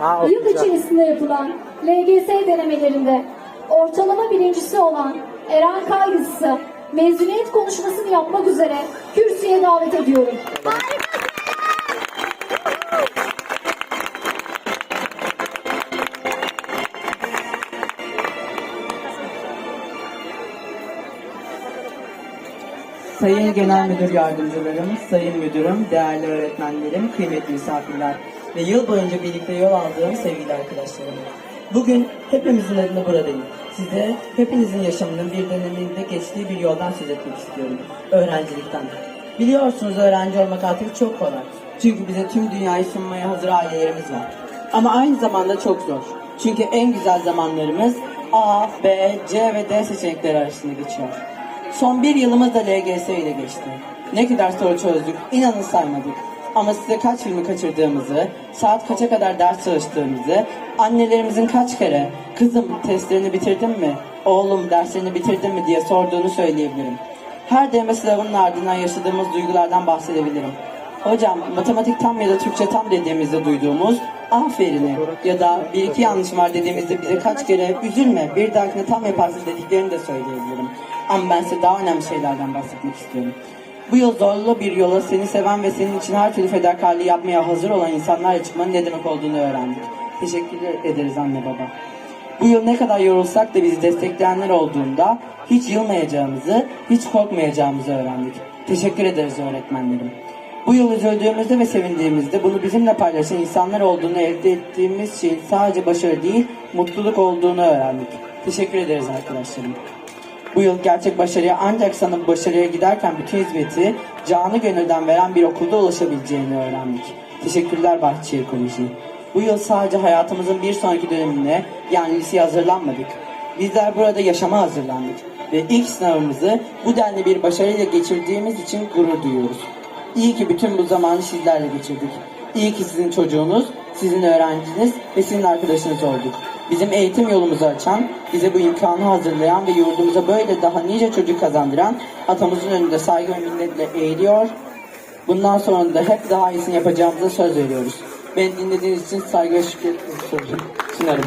Ha, Yıl güzel. içerisinde yapılan LGS denemelerinde ortalama birincisi olan Eren Kaygıs'ı mezuniyet konuşmasını yapmak üzere kürsüye davet ediyorum. Sayın Genel Müdür Yardımcılarım, Sayın Müdürüm, değerli öğretmenlerim, kıymetli misafirler ve yıl boyunca birlikte yol aldığım sevgili arkadaşlarım. Bugün hepimizin adına buradayım. Size hepinizin yaşamının bir döneminde geçtiği bir yoldan söz etmek istiyorum. Öğrencilikten. Biliyorsunuz öğrenci olmak artık çok kolay. Çünkü bize tüm dünyayı sunmaya hazır ailelerimiz var. Ama aynı zamanda çok zor. Çünkü en güzel zamanlarımız A, B, C ve D seçenekleri arasında geçiyor. Son bir yılımız da LGS ile geçti. Ne kadar soru çözdük, inanın saymadık. Ama size kaç filmi kaçırdığımızı, saat kaça kadar ders çalıştığımızı, annelerimizin kaç kere kızım testlerini bitirdin mi, oğlum derslerini bitirdin mi diye sorduğunu söyleyebilirim. Her deneme sınavının ardından yaşadığımız duygulardan bahsedebilirim. Hocam matematik tam ya da Türkçe tam dediğimizde duyduğumuz aferini ya da bir iki yanlış var dediğimizde bize kaç kere üzülme bir dahakine tam yaparsın dediklerini de söyleyebilirim. Ama ben size daha önemli şeylerden bahsetmek istiyorum. Bu yıl zorlu bir yola seni seven ve senin için her türlü fedakarlığı yapmaya hazır olan insanlarla çıkmanın ne demek olduğunu öğrendik. Teşekkür ederiz anne baba. Bu yıl ne kadar yorulsak da bizi destekleyenler olduğunda hiç yılmayacağımızı, hiç korkmayacağımızı öğrendik. Teşekkür ederiz öğretmenlerim. Bu yıl üzüldüğümüzde ve sevindiğimizde bunu bizimle paylaşan insanlar olduğunu elde ettiğimiz şeyin sadece başarı değil, mutluluk olduğunu öğrendik. Teşekkür ederiz arkadaşlarım. Bu yıl gerçek başarıya ancak sana bu başarıya giderken bütün hizmeti canı gönülden veren bir okulda ulaşabileceğini öğrendik. Teşekkürler Bahçeşehir Koleji. Bu yıl sadece hayatımızın bir sonraki dönemine yani liseye hazırlanmadık. Bizler burada yaşama hazırlandık. Ve ilk sınavımızı bu denli bir başarıyla geçirdiğimiz için gurur duyuyoruz. İyi ki bütün bu zamanı sizlerle geçirdik. İyi ki sizin çocuğunuz, sizin öğrenciniz ve sizin arkadaşınız olduk. Bizim eğitim yolumuzu açan, bize bu imkanı hazırlayan ve yurdumuza böyle daha nice çocuk kazandıran atamızın önünde saygı ve minnetle eğiliyor. Bundan sonra da hep daha iyisini yapacağımıza söz veriyoruz. Beni dinlediğiniz için saygı ve şükür sunarım.